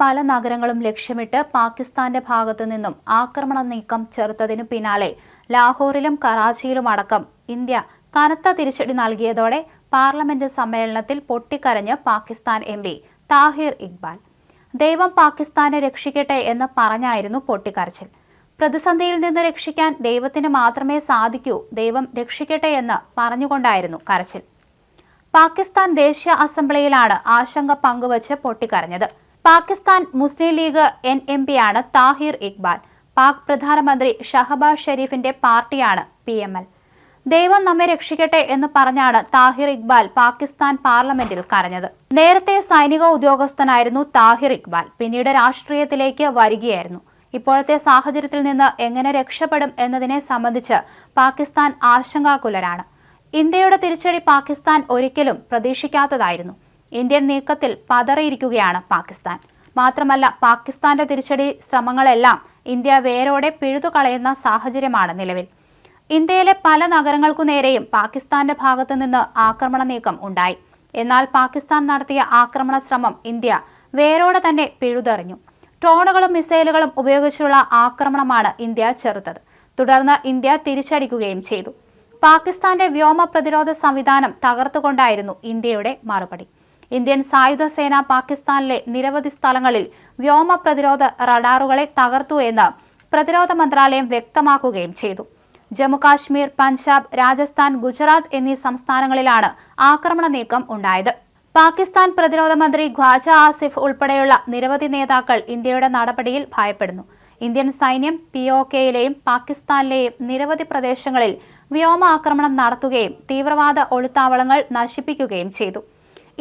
പല നഗരങ്ങളും ലക്ഷ്യമിട്ട് പാകിസ്ഥാന്റെ ഭാഗത്തു നിന്നും ആക്രമണ നീക്കം ചെറുത്തതിനു പിന്നാലെ ലാഹോറിലും കറാച്ചിയിലും അടക്കം ഇന്ത്യ കനത്ത തിരിച്ചടി നൽകിയതോടെ പാർലമെന്റ് സമ്മേളനത്തിൽ പൊട്ടിക്കരഞ്ഞ് പാകിസ്ഥാൻ എം പി താഹിർ ഇക്ബാൽ. ദൈവം പാകിസ്ഥാനെ രക്ഷിക്കട്ടെ എന്ന് പറഞ്ഞായിരുന്നു പൊട്ടിക്കരച്ചിൽ. പ്രതിസന്ധിയിൽ നിന്ന് രക്ഷിക്കാൻ ദൈവത്തിന് മാത്രമേ സാധിക്കൂ ദൈവം രക്ഷിക്കട്ടെ എന്ന് പറഞ്ഞുകൊണ്ടായിരുന്നു കരച്ചിൽ. പാകിസ്ഥാൻ ദേശീയ അസംബ്ലിയിലാണ് ആശങ്ക പങ്കുവച്ച് പൊട്ടിക്കരഞ്ഞത്. Pakistan Muslim League N M P ആണ് താഹിർ ഇക്ബാൽ. പാക് പ്രധാനമന്ത്രി ഷഹബാസ് ഷെരീഫിന്റെ പാർട്ടിയാണ് പി എം എൽ. ദൈവം നമ്മെ രക്ഷിക്കട്ടെ എന്ന് പറഞ്ഞാണ് താഹിർ ഇക്ബാൽ പാകിസ്ഥാൻ പാർലമെന്റിൽ കരഞ്ഞത്. നേരത്തെ സൈനിക ഉദ്യോഗസ്ഥനായിരുന്നു താഹിർ ഇക്ബാൽ. പിന്നീട് രാഷ്ട്രീയത്തിലേക്ക് വരികയായിരുന്നു. ഇപ്പോഴത്തെ സാഹചര്യത്തിൽ നിന്ന് എങ്ങനെ രക്ഷപ്പെടും എന്നതിനെ സംബന്ധിച്ച് പാകിസ്ഥാൻ ആശങ്കാകുലരാണ്. ഇന്ത്യയുടെ തിരിച്ചടി പാകിസ്ഥാൻ ഒരിക്കലും പ്രതീക്ഷിക്കാത്തതായിരുന്നു. ഇന്ത്യൻ നീക്കത്തിൽ പതറിയിരിക്കുകയാണ് പാകിസ്ഥാൻ. മാത്രമല്ല പാകിസ്ഥാന്റെ തിരിച്ചടി ശ്രമങ്ങളെല്ലാം ഇന്ത്യ വേരോടെ പിഴുതുകളയുന്ന സാഹചര്യമാണ് നിലവിൽ. ഇന്ത്യയിലെ പല നഗരങ്ങൾക്കു നേരെയും പാകിസ്ഥാന്റെ ഭാഗത്തു നിന്ന് ആക്രമണ നീക്കം ഉണ്ടായി. എന്നാൽ പാകിസ്ഥാൻ നടത്തിയ ആക്രമണ ശ്രമം ഇന്ത്യ വേരോടെ തന്നെ പിഴുതെറിഞ്ഞു. ഡ്രോണുകളും മിസൈലുകളും ഉപയോഗിച്ചുള്ള ആക്രമണമാണ് ഇന്ത്യ ചെറുത്തത്. തുടർന്ന് ഇന്ത്യ തിരിച്ചടിക്കുകയും ചെയ്തു. പാകിസ്ഥാന്റെ വ്യോമ പ്രതിരോധ സംവിധാനം തകർത്തുകൊണ്ടായിരുന്നു ഇന്ത്യയുടെ മറുപടി. ഇന്ത്യൻ സായുധ സേന പാകിസ്ഥാനിലെ നിരവധി സ്ഥലങ്ങളിൽ വ്യോമ പ്രതിരോധ റഡാറുകളെ തകർത്തു എന്ന് പ്രതിരോധ മന്ത്രാലയം വ്യക്തമാക്കുകയും ചെയ്തു. ജമ്മുകാശ്മീർ പഞ്ചാബ് രാജസ്ഥാൻ ഗുജറാത്ത് എന്നീ സംസ്ഥാനങ്ങളിലാണ് ആക്രമണ നീക്കം ഉണ്ടായത്. പാകിസ്ഥാൻ പ്രതിരോധ മന്ത്രി ഖ്വാജ ആസിഫ് ഉൾപ്പെടെയുള്ള നിരവധി നേതാക്കൾ ഇന്ത്യയുടെ നടപടിയിൽ ഭയപ്പെടുന്നു. ഇന്ത്യൻ സൈന്യം പി ഒ കെയിലെയും പാകിസ്ഥാനിലെയും നിരവധി പ്രദേശങ്ങളിൽ വ്യോമാക്രമണം നടത്തുകയും തീവ്രവാദ ഒളിത്താവളങ്ങൾ നശിപ്പിക്കുകയും ചെയ്തു.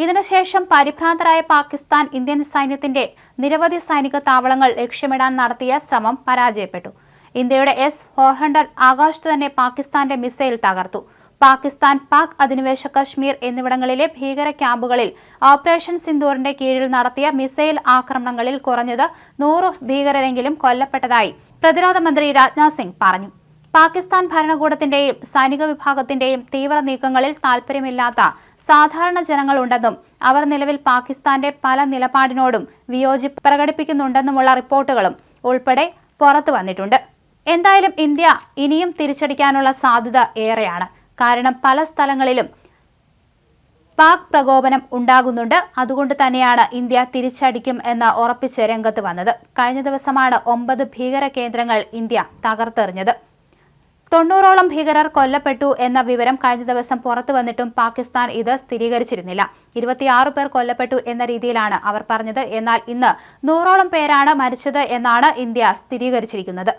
ഇതിനുശേഷം പരിഭ്രാന്തരായ പാകിസ്ഥാൻ ഇന്ത്യൻ സൈന്യത്തിന്റെ നിരവധി സൈനിക താവളങ്ങൾ ലക്ഷ്യമിടാൻ നടത്തിയ ശ്രമം പരാജയപ്പെട്ടു. ഇന്ത്യയുടെ എസ് ഫോർ ഹൺഡ്രഡ് ആകാശത്ത് തന്നെ പാകിസ്ഥാന്റെ മിസൈൽ തകർത്തു. പാകിസ്ഥാൻ പാക് അധിനിവേശ കശ്മീർ എന്നിവിടങ്ങളിലെ ഭീകര ക്യാമ്പുകളിൽ ഓപ്പറേഷൻ സിന്ദൂറിന്റെ കീഴിൽ നടത്തിയ മിസൈൽ ആക്രമണങ്ങളിൽ കുറഞ്ഞത് നൂറ് ഭീകരരെങ്കിലും കൊല്ലപ്പെട്ടതായി പ്രതിരോധ മന്ത്രി രാജ്നാഥ് സിംഗ് പറഞ്ഞു. പാകിസ്ഥാൻ ഭരണകൂടത്തിന്റെയും സൈനിക വിഭാഗത്തിന്റെയും തീവ്ര നീക്കങ്ങളിൽ താൽപ്പര്യമില്ലാത്ത സാധാരണ ജനങ്ങളുണ്ടെന്നും അവർ നിലവിൽ പാകിസ്ഥാന്റെ പല നിലപാടിനോടും വിയോജിപ്പ് പ്രകടിപ്പിക്കുന്നുണ്ടെന്നുമുള്ള റിപ്പോർട്ടുകളും ഉൾപ്പെടെ പുറത്തു വന്നിട്ടുണ്ട്. എന്തായാലും ഇന്ത്യ ഇനിയും തിരിച്ചടിക്കാനുള്ള സാധ്യത ഏറെയാണ്. കാരണം പല സ്ഥലങ്ങളിലും പാക് പ്രകോപനം ഉണ്ടാകുന്നുണ്ട്. അതുകൊണ്ട് തന്നെയാണ് ഇന്ത്യ തിരിച്ചടിക്കും എന്ന് ഉറപ്പിച്ച് രംഗത്ത് വന്നത്. കഴിഞ്ഞ ദിവസമാണ് ഒമ്പത് ഭീകര കേന്ദ്രങ്ങൾ ഇന്ത്യ തകർത്തെറിഞ്ഞത്. തൊണ്ണൂറോളം ഭീകരർ കൊല്ലപ്പെട്ടു എന്ന വിവരം കഴിഞ്ഞ ദിവസം പുറത്തു വന്നിട്ടും പാകിസ്ഥാൻ ഇത് സ്ഥിരീകരിച്ചിരുന്നില്ല. ഇരുപത്തിയാറ് പേർ കൊല്ലപ്പെട്ടു എന്ന രീതിയിലാണ് അവർ പറഞ്ഞത്. എന്നാൽ ഇന്ന് നൂറോളം പേരാണ് മരിച്ചത് എന്നാണ് ഇന്ത്യ സ്ഥിരീകരിച്ചിരിക്കുന്നത്.